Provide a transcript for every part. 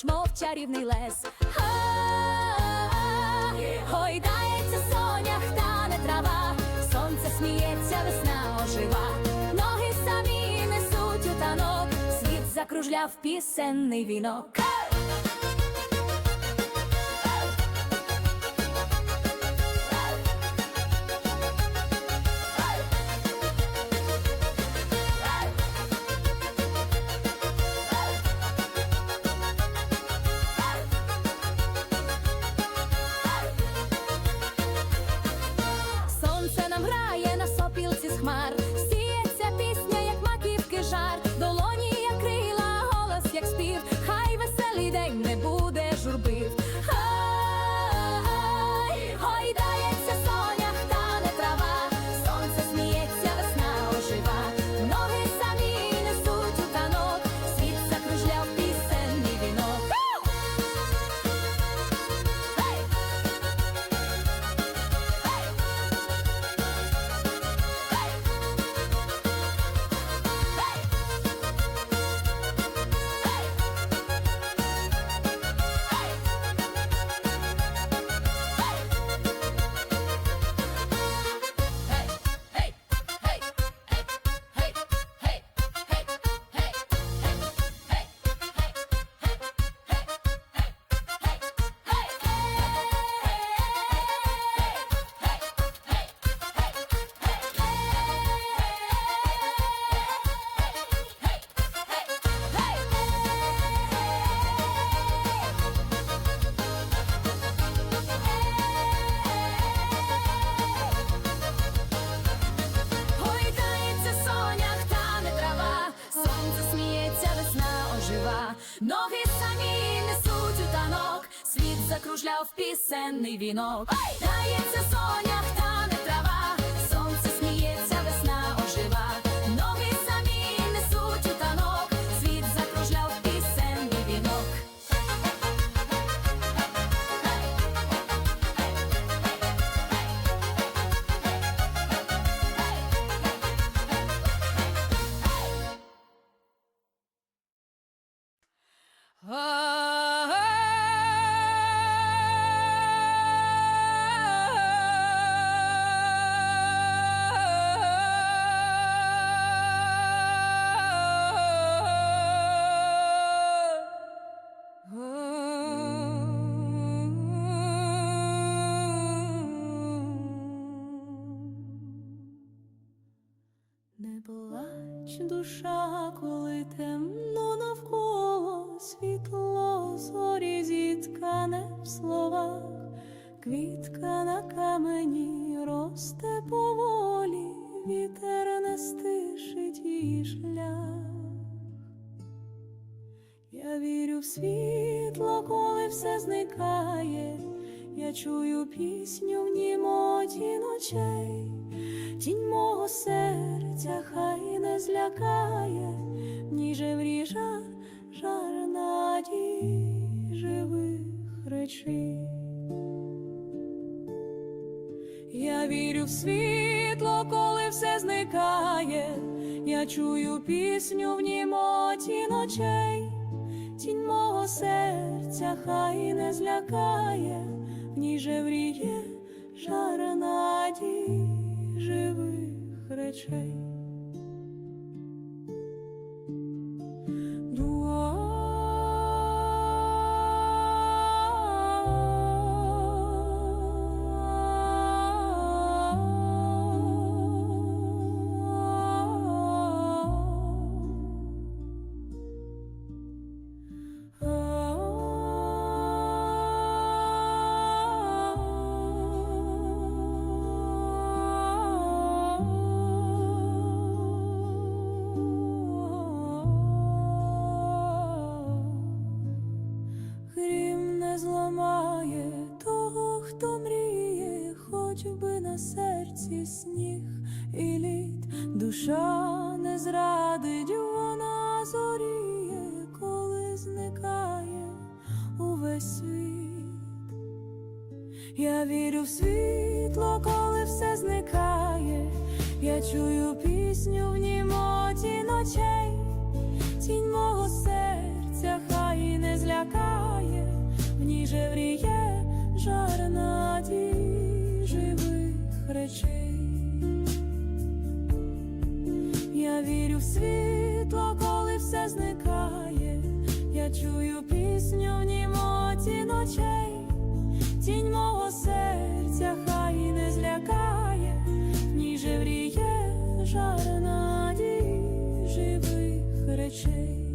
крок мов чарівний лес. Гойдається сонях, тане трава, сонце сміється, весна ожива, ноги самі несуть у танок, світ закружляв пісенний вінок. Ноги самі несуть у танок, світ закружляв пісенний вінок. Дається сонях, Не Я вірю в світло, коли все зникає. Я чую пісню в німоті ночей, тінь мого серця хай не злякає, в ній же вріжа жар надій живих речей. Я вірю в світло, коли все зникає, я чую пісню в німоті ночей, тінь мого серця хай не злякає, в ній же вріє жар надій живих речей. зрадить, вона зоріє, коли зникає увесь світ. Я вірю в світло, коли все зникає, я чую пісню в німоті ночей, тінь мого серця хай не злякає, в ній же вріє жар надій живих речей. Вірю в світло, коли все зникає, я чую пісню в німоті ночей, тінь мого серця хай не злякає, ніже вріє жар надії живих речей.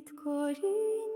Під корінням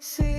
see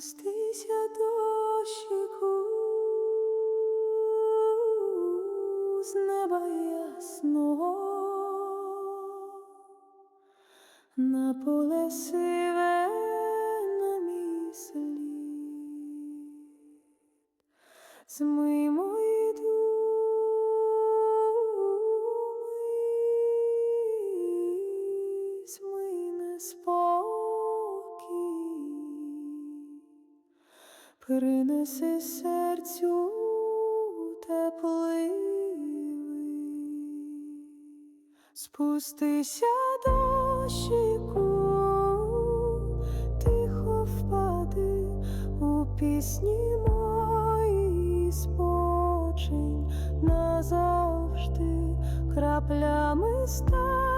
Спустися дощику. принеси серцю тепливий, спустися до щіку, тихо впади у пісні мої спочинь назавжди краплями став.